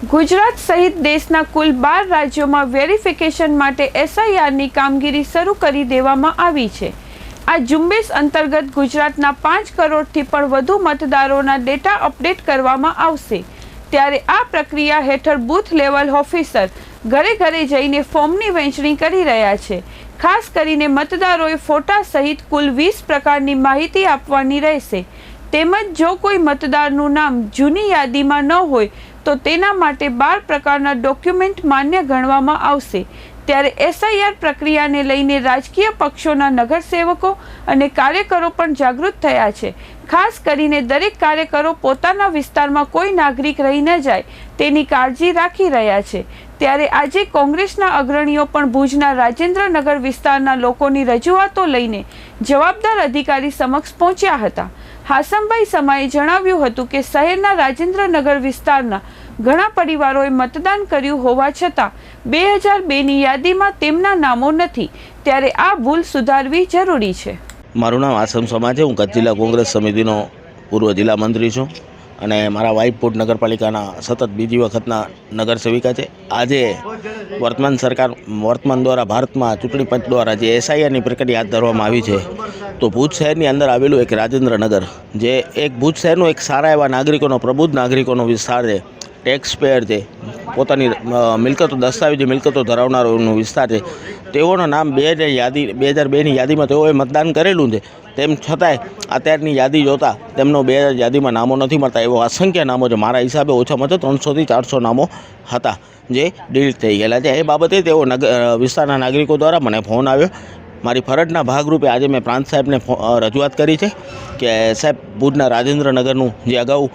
ગુજરાત સહિત દેશના કુલ બાર રાજ્યોમાં વેરિફિકેશન માટે એસઆઈઆરની કામગીરી શરૂ કરી દેવામાં આવી છે. આ ઝુંબેશ અંતર્ગત ગુજરાતના પાંચ કરોડથી પણ વધુ મતદારોના ડેટા અપડેટ કરવામાં આવશે. ત્યારે આ પ્રક્રિયા હેઠળ બૂથ લેવલ ઓફિસર ઘરે ઘરે જઈને ફોર્મની વહેંચણી કરી રહ્યા છે. ખાસ કરીને મતદારોએ ફોટા સહિત કુલ વીસ પ્રકારની માહિતી આપવાની રહેશે. તેમજ જો કોઈ મતદારનું નામ જૂની યાદીમાં ન હોય તો તેના માટે બાર પ્રકારના ડોક્યુમેન્ટ માન્ય ગણવામાં આવશે. ત્યારે એસઆઈઆર પ્રક્રિયાને લઈને રાજકીય પક્ષોના નગરસેવકો અને કાર્યકરો પણ જાગૃત થયા છે. ખાસ કરીને દરેક કાર્યકરો પોતાના વિસ્તારમાં કોઈ નાગરિક રહી ન જાય તેની કાળજી રાખી રહ્યા છે. ત્યારે આજે કોંગ્રેસના અગ્રણીઓ પણ ભુજના રાજેન્દ્રનગર વિસ્તારના લોકોની રજૂઆતો લઈને જવાબદાર અધિકારી સમક્ષ પહોંચ્યા હતા. હાસમભાઈ સમાએ જણાવ્યું હતું કે શહેરના રાજેન્દ્રનગર વિસ્તારના ઘણા પરિવારોએ મતદાન કર્યું હોવા છતાં બે હજાર બેની યાદીમાં તેમના નામો નથી. ત્યારે આ ભૂલ સુધારવી જરૂરી છે. મારું નામ આસમ સમા છે. હું કચ્છ જિલ્લા કોંગ્રેસ સમિતિનો પૂર્વ જિલ્લા મંત્રી છું. અને મારા વાઇફપુટ નગરપાલિકાના સતત બીજી વખતના નગર સેવિકા છે. આજે વર્તમાન સરકાર, વર્તમાન દ્વારા ભારતમાં ચૂંટણી પંચ દ્વારા જે એસઆઈઆરની પ્રક્રિયા હાથ ધરવામાં આવી છે, તો ભુજ શહેરની અંદર આવેલું એક રાજેન્દ્રનગર, જે એક ભુજ શહેરનું એક સારા એવા નાગરિકોનો, પ્રબુદ્ધ નાગરિકોનો વિસ્તાર છે. ટેક્સ પેયર છે. પોતાની મિલકતો દસ્તાવેજી મિલકતો ધરાવનારોનો વિસ્તાર છે. તેઓના નામ બે યાદી, બે હજાર બેની યાદીમાં તેઓએ મતદાન કરેલું છે. તેમ છતાંય અત્યારની યાદી જોતાં તેમનો બે યાદીમાં નામો નથી મળતા, એવો અસંખ્ય નામો છે. મારા હિસાબે ઓછામાં ઓછા ત્રણસોથી ચારસો નામો હતા જે ડિલીટ થઈ ગયેલા છે. એ બાબતે તેઓ વિસ્તારના નાગરિકો દ્વારા મને ફોન આવ્યો. મારી ફરજના ભાગરૂપે આજે મેં પ્રાંત સાહેબને રજૂઆત કરી છે કે સાહેબ, ભુજના રાજેન્દ્રનગરનું જે અગાઉ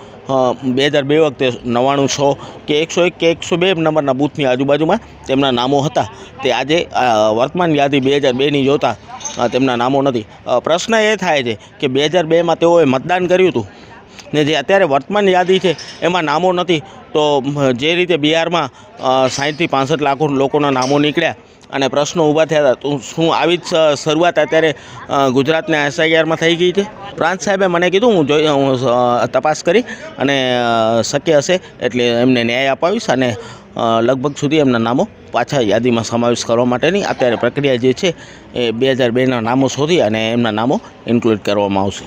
બે હજાર બે વખતે નવ્વાણું સો કે એકસો એક કે એકસો બે નંબરના બૂથની આજુબાજુમાં તેમના નામો હતા. તે આજે વર્તમાન યાદી બે હજાર બેની જોતા તેમના નામો નથી. પ્રશ્ન એ થાય છે કે બે હજાર બેમાં તેઓએ મતદાન કર્યું હતું. ને જે અત્યારે વર્તમાન યાદી છે, એમાં નામો નથી. તો જે રીતે બિહારમાં સાહીઠથી પાસઠ લાખો લોકોના નામો નીકળ્યા અને પ્રશ્નો ઊભા થયા હતા, તો શું આવી જ શરૂઆત અત્યારે ગુજરાતના એસઆઈઆરમાં થઈ ગઈ છે? પ્રાંત સાહેબે મને કીધું, હું જોઈ, હું તપાસ કરી અને શક્ય હશે એટલે એમને ન્યાય અપાવીશ અને લગભગ સુધી એમના નામો પાછા યાદીમાં સમાવેશ કરવા માટેની અત્યારે પ્રક્રિયા જે છે, એ બે હજાર બેના નામો શોધી અને એમના નામો ઇન્ક્લુડ કરવામાં આવશે.